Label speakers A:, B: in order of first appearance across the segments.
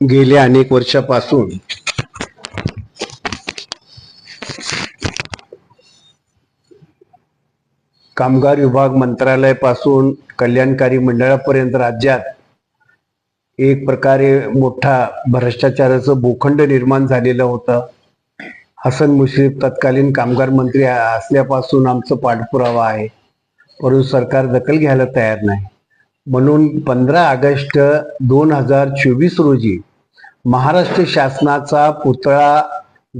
A: गेल्या अनेक वर्षापासून कामगार विभाग मंत्रालयापासून कल्याणकारी मंडळापर्यंत राज्यात एक प्रकारे मोठा भ्रष्टाचाराचं भूखंड निर्माण झालेलं होतं. हसन मुश्रीफ तत्कालीन कामगार मंत्री असल्यापासून आमचं पाठपुरावा आहे. परंतु सरकार दखल घ्यायला तयार नाही. म्हणून पंधरा ऑगस्ट दोन हजार चोवीस रोजी महाराष्ट्र शासनाचा पुतळा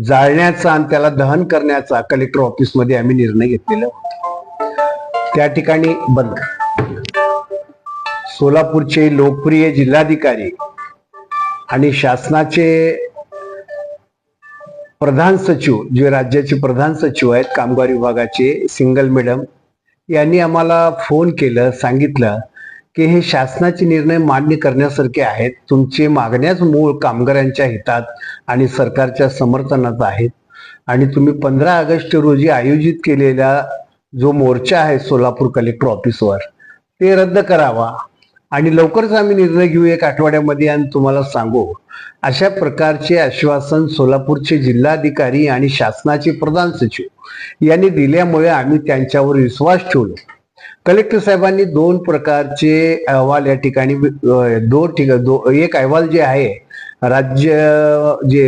A: जाळण्याचा आणि त्याला दहन करण्याचा कलेक्टर ऑफिसमध्ये आम्ही निर्णय घेतलेला होता. त्या ठिकाणी बंद. सोलापूरचे लोकप्रिय जिल्हाधिकारी आणि शासनाचे प्रधान सचिव जे राज्याचे प्रधान सचिव आहेत कामगार विभागाचे सिंगल मॅडम यांनी आम्हाला फोन केलं सांगितलं की हे शासनाचे निर्णय मान्य करण्यासारखे आहेत. तुमचे मागण्याच मूळ कामगारांच्या हितात आणि सरकारच्या समर्थनात आहेत. आणि तुम्ही पंधरा ऑगस्ट रोजी आयोजित केलेला जो मोर्चा आहे सोलापूर कलेक्टर ऑफिसवर ते रद्द करावा. आणि लवकरच आम्ही निर्णय घेऊ एक आठवड्यामध्ये आणि तुम्हाला सांगू. अशा प्रकारचे आश्वासन सोलापूरचे जिल्हाधिकारी आणि शासनाचे प्रधान सचिव यांनी दिल्यामुळे आम्ही त्यांच्यावर विश्वास ठेवलो. कलेक्टर साहेबांनी दोन प्रकारचे अहवाल या ठिकाणी दोन ठिकाण दो एक अहवाल जे आहे राज्य जे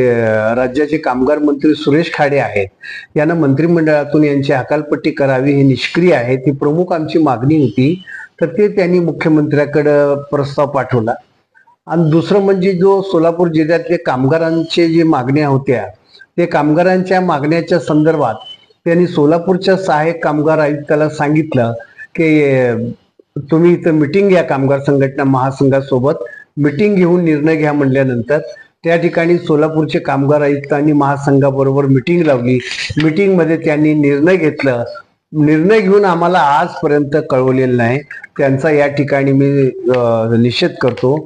A: राज्याचे कामगार मंत्री सुरेश खाडे आहेत. यांना मंत्रिमंडळातून यांची हकालपट्टी करावी ही निष्क्रिय आहे. ती प्रमुख आमची मागणी होती. तर ते त्यांनी मुख्यमंत्र्याकडं प्रस्ताव पाठवला. आणि दुसरं म्हणजे जो सोलापूर जिल्ह्यातले कामगारांचे जे मागण्या होत्या ते कामगारांच्या मागण्याच्या संदर्भात त्यांनी सोलापूरच्या सहाय्यक कामगार आयुक्ताला सांगितलं की तुम्ही इथं मिटिंग घ्या कामगार संघटना महासंघासोबत. मिटिंग घेऊन निर्णय घ्या म्हणल्यानंतर त्या ठिकाणी सोलापूरचे कामगार आयुक्तांनी महासंघाबरोबर मिटिंग लावली. मिटिंगमध्ये त्यांनी निर्णय घेतलं. निर्णय घेऊन आम्हाला आजपर्यंत कळवलेलं नाही. त्यांचा या ठिकाणी मी निषेध करतो.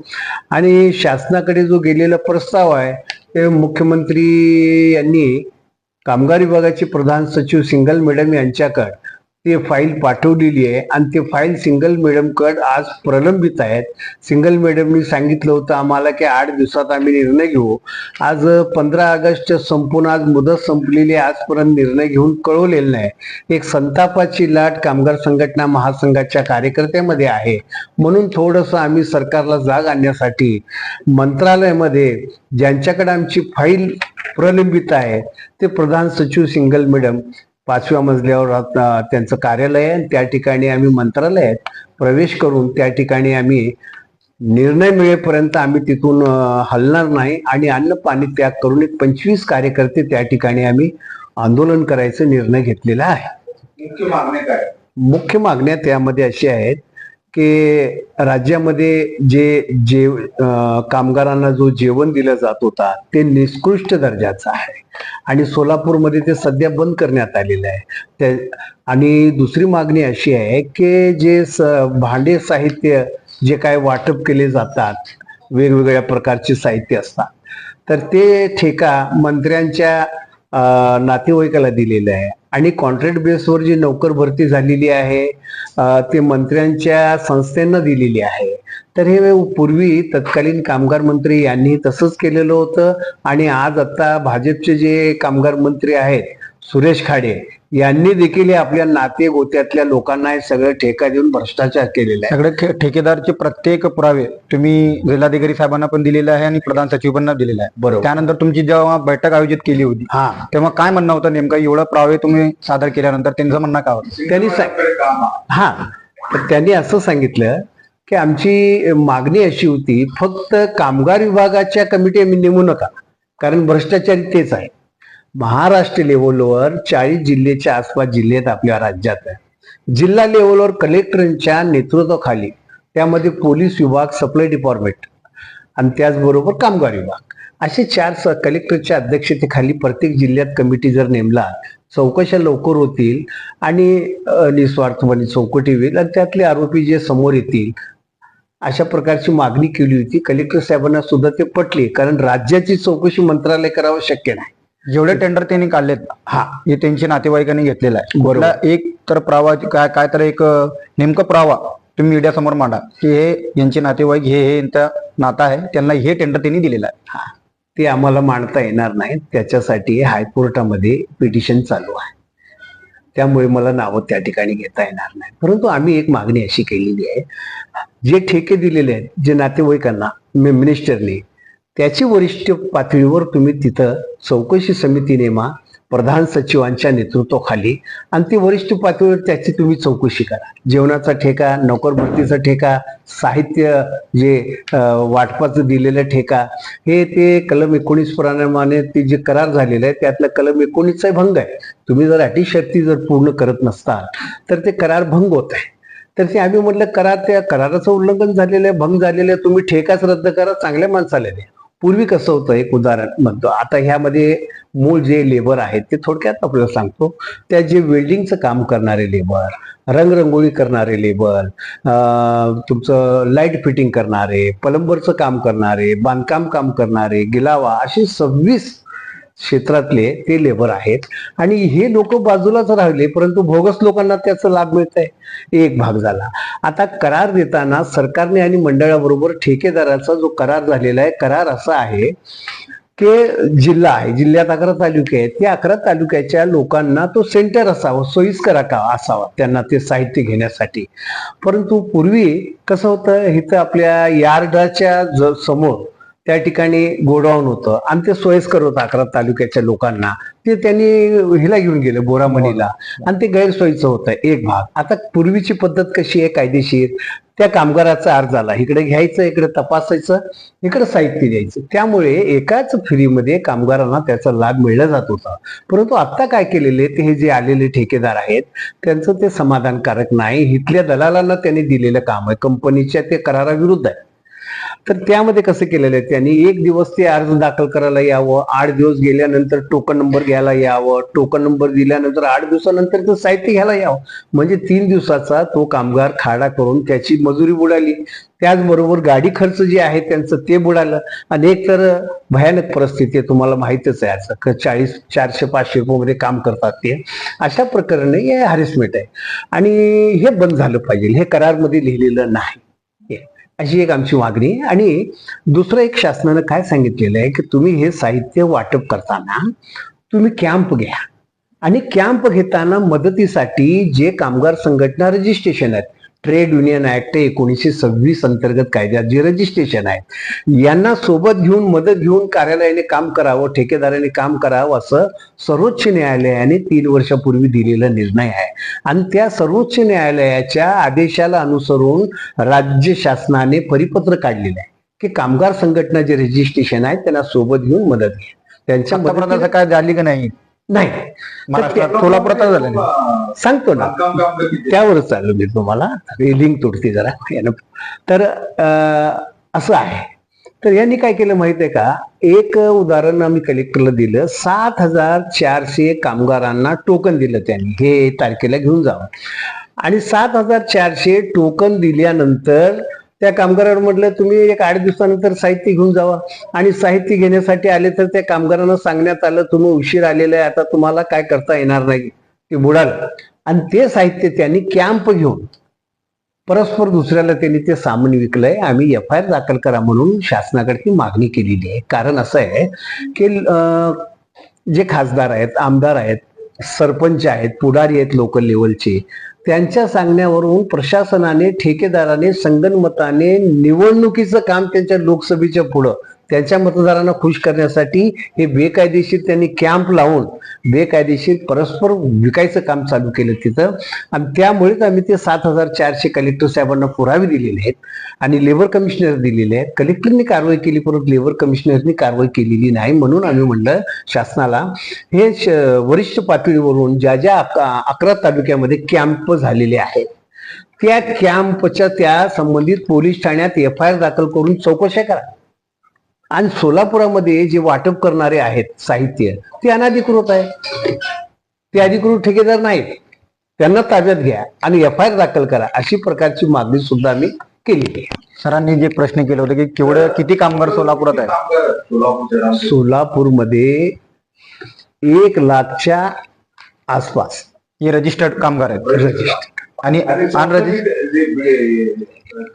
A: आणि शासनाकडे जो गेलेला प्रस्ताव आहे ते मुख्यमंत्री यांनी कामगार विभागाचे प्रधान सचिव सिंगल मॅडम यांच्याकडे ते फाईल पाठवलेली आहे आणि ते फाईल सिंगल मॅडमकडे आज प्रलंबित आहेत. सिंगल मॅडमनी सांगितलं होतं आम्हाला की आठ दिवसात आम्ही निर्णय घेऊ. आज पंधरा ऑगस्ट संपून आज मुदत संपलेली आहे, आजपर्यंत निर्णय घेऊन कळवलेलं नाही. एक संतापाची लाट कामगार संघटना महासंघाच्या कार्यकर्त्यामध्ये आहे. म्हणून थोडंसं आम्ही सरकारला जाग आणण्यासाठी मंत्रालयामध्ये ज्यांच्याकडे आमची फाईल प्रलंबित आहे ते प्रधान सचिव सिंगल मॅडम पाचव्या मजल्यावर त्यांचं कार्यालय आहे. त्या ठिकाणी आम्ही मंत्रालयात प्रवेश करून त्या ठिकाणी आम्ही निर्णय मिळेपर्यंत आम्ही तिथून हलणार नाही आणि अन्न पाणी त्याग करून एक पंचवीस कार्यकर्ते त्या ठिकाणी आम्ही आंदोलन करायचा निर्णय घेतलेला आहे.
B: मुख्य मागण्या काय?
A: मुख्य मागण्या त्यामध्ये अशी आहेत की राज्यामध्ये जे जेव कामगारांना जो जेवण दिलं जात होता ते निकृष्ट दर्जाचं आहे. आणि सोलापूरमध्ये ते सध्या बंद करण्यात आलेलं आहे. ते आणि दुसरी मागणी अशी आहे की जे स भांडे साहित्य जे काय वाटप केले जातात वेगवेगळ्या प्रकारचे साहित्य असतात. तर ते ठेका मंत्र्यांच्या नातेवाईकाला दिलेलं आहे. आणि कॉन्ट्रॅक्ट बेसवर जी नोकर भरती झालेली आहे ते मंत्र्यांच्या संस्थेनं दिलेली आहे. तर हे पूर्वी तत्कालीन कामगार मंत्री यांनी तसंच केलेलं होतं. आणि आज आता भाजपचे जे कामगार मंत्री आहेत सुरेश खाडे यांनी देखील आपल्या नाते गोत्यातल्या लोकांना हे सगळं ठेका देऊन भ्रष्टाचार केलेला आहे.
C: सगळे ठेकेदारचे प्रत्येक पुरावे तुम्ही जिल्हाधिकारी साहेबांना पण दिलेले आहे आणि प्रधान सचिवांना दिलेला आहे.
A: बरोबर.
C: त्यानंतर तुमची जेव्हा बैठक आयोजित केली होती
A: हा.
C: तेव्हा काय म्हणणं होतं नेमकं? एवढं पुरावे तुम्ही सादर केल्यानंतर त्यांचं म्हणणं काय होतं?
A: त्यांनी. हा. तर त्यांनी असं सांगितलं की आमची मागणी अशी होती फक्त कामगार विभागाच्या कमिटी आम्ही नेमू नका कारण भ्रष्टाचारी तेच आहे. महाराष्ट्र लेवलवर चाळीस जिल्ह्याच्या आसपास जिल्हे आहेत आपल्या राज्यात. आहे जिल्हा लेवलवर कलेक्टरांच्या नेतृत्वाखाली त्यामध्ये पोलीस विभाग सप्लाय डिपार्टमेंट आणि त्याचबरोबर कामगार विभाग. असे चार स कलेक्टरच्या अध्यक्षतेखाली प्रत्येक जिल्ह्यात कमिटी जर नेमला चौकशा लवकर होतील आणि निस्वार्थपणे चौकटी होईल आणि त्यातले आरोपी जे समोर येतील अशा प्रकारची मागणी केली होती. कलेक्टर साहेबांना सुद्धा ते पटली कारण राज्याची चौकशी मंत्रालय करावं शक्य नाही.
C: जेवढे टेंडर त्यांनी काढलेत
A: हा
C: हे त्यांच्या नातेवाईकांनी घेतलेला आहे.
A: बरोबर.
C: एक तर प्रावा काय काय तर एक नेमकं प्रावा तुम्ही मीडिया समोर मांडा. की हे यांचे नातेवाईक हे हे यांचा नाता आहे त्यांना हे टेंडर त्यांनी दिलेलं आहे.
A: ते आम्हाला मांडता येणार नाही त्याच्यासाठी हायकोर्टामध्ये पिटिशन चालू आहे. त्यामुळे मला नावं त्या ठिकाणी घेता येणार नाही परंतु आम्ही एक मागणी अशी केलेली आहे. जे ठेके दिलेले आहेत जे नातेवाईकांना मिनिस्टरने त्याची वरिष्ठ पातळीवर तुम्ही तिथं चौकशी समिती नेमा प्रधान सचिवांच्या नेतृत्वाखाली आणि ती वरिष्ठ पातळीवर त्याची तुम्ही चौकशी करा. जेवणाचा ठेका नोकर भरतीचा ठेका साहित्य जे वाटपाचं दिलेलं ठेका हे ते कलम एकोणीस प्रमाणे ते जे करार झालेलं आहे त्यातलं कलम एकोणीसचा भंग आहे. तुम्ही जर अटी शर्ती जर पूर्ण करत नसताल तर ते करार भंग होत आहे. तर ते आम्ही म्हटलं करार त्या कराराचं उल्लंघन झालेलं आहे भंग झालेलं आहे तुम्ही ठेकाच रद्द करा चांगल्या माणसाला द्या. पूर्वी कसं होतं एक उदाहरण म्हणतो. आता ह्यामध्ये मूळ जे लेबर आहेत ते थोडक्यात आपल्याला सांगतो. त्या जे वेल्डिंगचं काम करणारे लेबर रंगरंगोळी करणारे लेबर तुमचं लाइट फिटिंग करणारे प्लंबरचं काम करणारे बांधकाम काम करणारे गिलावा असे सव्वीस क्षेत्रातले ते लेबर आहेत. आणि हे लोक बाजूलाच राहिले परंतु भोगस लोकांना त्याचा लाभ मिळत आहे एक भाग झाला. आता करार देताना सरकारने आणि मंडळाबरोबर ठेकेदाराचा जो करार झालेला आहे करार असा आहे की जिल्हा आहे जिल्ह्यात अकरा तालुके आहेत. त्या अकरा तालुक्याच्या लोकांना तो सेंटर असावा सोयीस्कर असावा त्यांना ते साहित्य घेण्यासाठी. परंतु पूर्वी कसं होतं इथं आपल्या यार्डाच्या ज- समोर त्या ठिकाणी गोडाऊन होतं. आणि ते सोयीस्कर होतं अकरा तालुक्याच्या लोकांना. ते त्यांनी हिला घेऊन गेले बोरामणीला. आणि ते गैरसोयीचं होतं एक भाग. आता पूर्वीची पद्धत कशी आहे कायदेशीर? त्या कामगाराचा अर्ज आला. इकडे घ्यायचं इकडे तपासायचं इकडे साहित्य द्यायचं. त्यामुळे एकाच फ्रीमध्ये कामगारांना त्याचा लाभ मिळला जात होता. परंतु आता काय केलेले ते हे जे आलेले ठेकेदार आहेत त्यांचं ते समाधानकारक नाही. इथल्या दलालांना त्यांनी दिलेलं काम आहे. कंपनीच्या ते कराराविरुद्ध आहे. तर त्यामध्ये कसं केलेलं आहे? त्यांनी एक दिवस ते अर्ज दाखल करायला यावं आठ दिवस गेल्यानंतर टोकन नंबर घ्यायला यावं टोकन नंबर दिल्यानंतर आठ दिवसानंतर ते साहित्य घ्यायला यावं. म्हणजे तीन दिवसाचा तो कामगार खाडा करून त्याची मजुरी बुडाली. त्याचबरोबर गाडी खर्च जे आहे त्यांचं ते बुडालं. आणि एक तर भयानक परिस्थिती आहे तुम्हाला माहितच आहे असं. चाळीस चारशे पाचशे रुपये काम करतात ते. अशा प्रकारे हे हॅरेसमेंट आहे. आणि हे बंद झालं पाहिजे. हे करारमध्ये लिहिलेलं नाही. अशी एक आमची मागणी आणि दुसरं एक शासनानं काय सांगितलेलं आहे की तुम्ही हे साहित्य वाटप करताना तुम्ही कॅम्प घ्या. आणि कॅम्प घेताना मदतीसाठी जे कामगार संघटना रजिस्ट्रेशन आहेत ट्रेड युनियन ऍक्ट एकोणीसशे सव्वीस अंतर्गत कायद्यात जे रजिस्ट्रेशन आहे यांना सोबत घेऊन मदत घेऊन कार्यालयाने काम करावं ठेकेदाराने काम करावं असं सर्वोच्च न्यायालयाने तीन वर्षापूर्वी दिलेला निर्णय आहे. आणि त्या सर्वोच्च न्यायालयाच्या आदेशाला अनुसरून राज्य शासनाने परिपत्र काढलेलं आहे की कामगार संघटना जे रजिस्ट्रेशन आहे त्यांना सोबत घेऊन मदत घ्या त्यांच्या
C: काय झाली का नाही?
A: नाही.
C: महाराष्ट्रात सोलापुरात झालं नाही
A: सांगतो ना. त्यावरच चालू मी तुम्हाला. लिंक तुटते जरा. तर असं आहे. तर यांनी काय केलं माहीत आहे का? एक उदाहरण आम्ही कलेक्टरला दिलं. सात हजार चारशे कामगारांना टोकन दिलं त्यांनी. हे तारखेला घेऊन जावं. आणि सात हजार चारशे टोकन दिल्यानंतर त्या कामगारावर म्हटलं तुम्ही एक आठ दिवसानंतर साहित्य घेऊन जावा. आणि साहित्य घेण्यासाठी आले तर त्या कामगारांना सांगण्यात आलं तुम्ही उशीर आलेलं आहे आता तुम्हाला काय करता येणार नाही? ते बुडाल. आणि ते साहित्य त्यांनी कॅम्प घेऊन परस्पर दुसऱ्याला त्यांनी ते सामान विकलंय. आम्ही एफ आय आर दाखल करा म्हणून शासनाकडे ती मागणी केलेली आहे. कारण असं आहे की जे खासदार आहेत आमदार आहेत सरपंच आहेत पुढारी आहेत लोकल लेवलचे त्यांच्या सांगण्यावरून प्रशासनाने ठेकेदाराने संगनमताने निवडणुकीचं काम त्यांच्या लोकसभेच्या पुढं त्यांच्या मतदारांना खुश करण्यासाठी हे बेकायदेशीर त्यांनी कॅम्प लावून बेकायदेशीर परस्पर विकायचं काम चालू केलं तिथं. आणि त्यामुळेच आम्ही ते सात हजार चारशे कलेक्टर साहेबांना पुरावे दिलेले आहेत आणि लेबर कमिशनर दिलेले आहेत. कलेक्टरनी कारवाई केली परंतु लेबर कमिशनरनी कारवाई केलेली नाही म्हणून आम्ही म्हणलं शासनाला. हे वरिष्ठ पातळीवरून ज्या ज्या अकरा तालुक्यामध्ये कॅम्प झालेले आहेत त्या कॅम्पच्या त्या संबंधित पोलीस ठाण्यात एफ आय आर दाखल करून चौकशा करा. आणि सोलापुरामध्ये जे वाटप करणारे आहेत साहित्य ते अनाधिकृत आहे. ते अधिकृत ठेकेदार नाहीत. त्यांना ताब्यात घ्या आणि एफ आय आर दाखल करा अशी प्रकारची मागणी सुद्धा आम्ही आहे.
C: सरांनी जे प्रश्न केले होते की केवढे किती कामगार सोलापुरात आहेत?
A: सोलापूरमध्ये एक लाखच्या आसपास.
C: हे रजिस्टर्ड कामगार आहेत.
A: रजिस्टर
C: आणि अनरजिस्टर्ड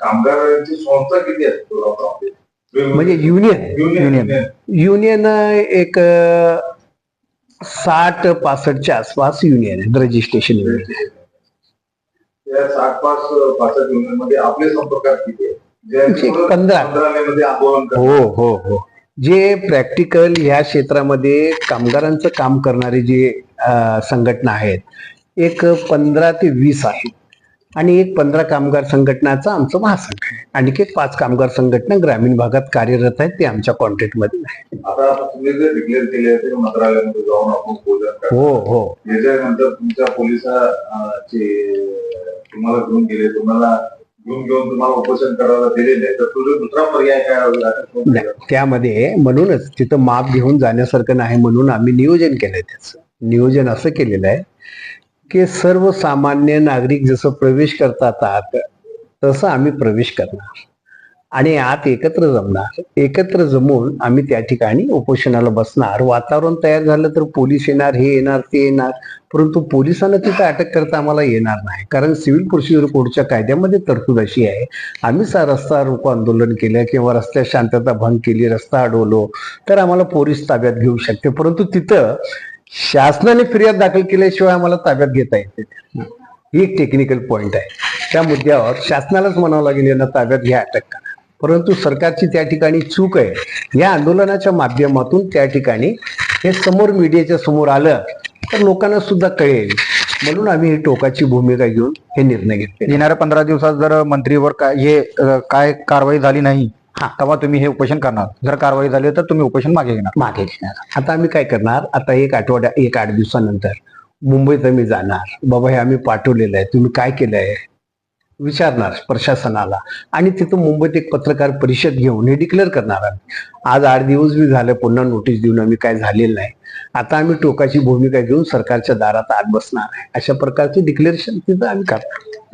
B: कामगारांची संस्था किती आहेत
A: म्हणजे युनियन
B: युनियन.
C: युनियन.
A: एक साठ पासष्टच्या आसपास युनियन आहे रजिस्ट्रेशन युनियन.
B: पुढं
A: पंधरा. हो हो हो. जे प्रॅक्टिकल ह्या क्षेत्रामध्ये कामगारांचं काम करणारे जे संघटना आहेत एक पंधरा ते वीस आहेत. आणि एक पंधरा कामगार संघटनाचा आमचं महासंघ आहे. आणखी एक पाच कामगार संघटना ग्रामीण भागात कार्यरत आहेत ते आमच्या नाही.
B: आपण भोजन करतो
A: हो हो.
B: तुमच्या पोलिसाचे तुम्हाला घेऊन गेले तुम्हाला घेऊन घेऊन तुम्हाला उपोषण करायला दिलेले तर तुझा दुसरा पर्याय
A: नाही, त्यामध्ये म्हणूनच तिथं माप घेऊन जाण्यासारखं नाही म्हणून आम्ही नियोजन केलंय त्याचं. नियोजन असं केलेलं आहे की सर्वसामान्य नागरिक जसं प्रवेश करतात आत तसं आम्ही प्रवेश करणार. आणि आत एकत्र जमणार. एकत्र जमून आम्ही त्या ठिकाणी उपोषणाला बसणार. वातावरण तयार झालं तर पोलीस येणार हे येणार ते येणार. परंतु पोलिसांना तिथं अटक करता आम्हाला येणार नाही. कारण सिव्हिल प्रोसिजर कोडच्या कायद्यामध्ये तरतूद अशी आहे आम्ही सा रस्ता रोको आंदोलन केलं किंवा रस्त्यात शांतता भंग केली रस्ता अडवलो तर आम्हाला पोलीस ताब्यात घेऊ शकते. परंतु तिथं शासनाने फिर्याद दाखल केल्याशिवाय आम्हाला ताब्यात घेता येते ही एक टेक्निकल पॉइंट आहे. त्या मुद्द्यावर शासनालाच म्हणावं लागेल यांना ताब्यात घ्या अटक करा. परंतु सरकारची त्या ठिकाणी चूक आहे. या आंदोलनाच्या माध्यमातून त्या ठिकाणी हे समोर मीडियाच्या समोर आलं तर लोकांना सुद्धा कळेल. म्हणून आम्ही ही टोकाची भूमिका घेऊन हे निर्णय घेतले
C: येणाऱ्या पंधरा दिवसात जर मंत्रीवर काय हे काय कारवाई झाली नाही
A: हा.
C: तेव्हा तुम्ही हे उपोषण करणार. जर कारवाई झाली तर तुम्ही उपोषण मागे घेणार.
A: मागे घेणार. आता आम्ही काय करणार? आता एक आठवड्या एक आठ दिवसानंतर मुंबईत आम्ही जाणार. बाबा हे आम्ही पाठवलेलं आहे. तुम्ही काय केलंय विचारणार प्रशासनाला. आणि तिथं मुंबईत एक पत्रकार परिषद घेऊन हे डिक्लेअर करणार आम्ही. आज आठ दिवस बी झाले पुन्हा नोटीस देऊन आम्ही काय झालेलं नाही. आता आम्ही टोकाची भूमिका घेऊन सरकारच्या दारात आत बसणार आहे. अशा प्रकारचे डिक्लेरेशन तिथं आम्ही करणार.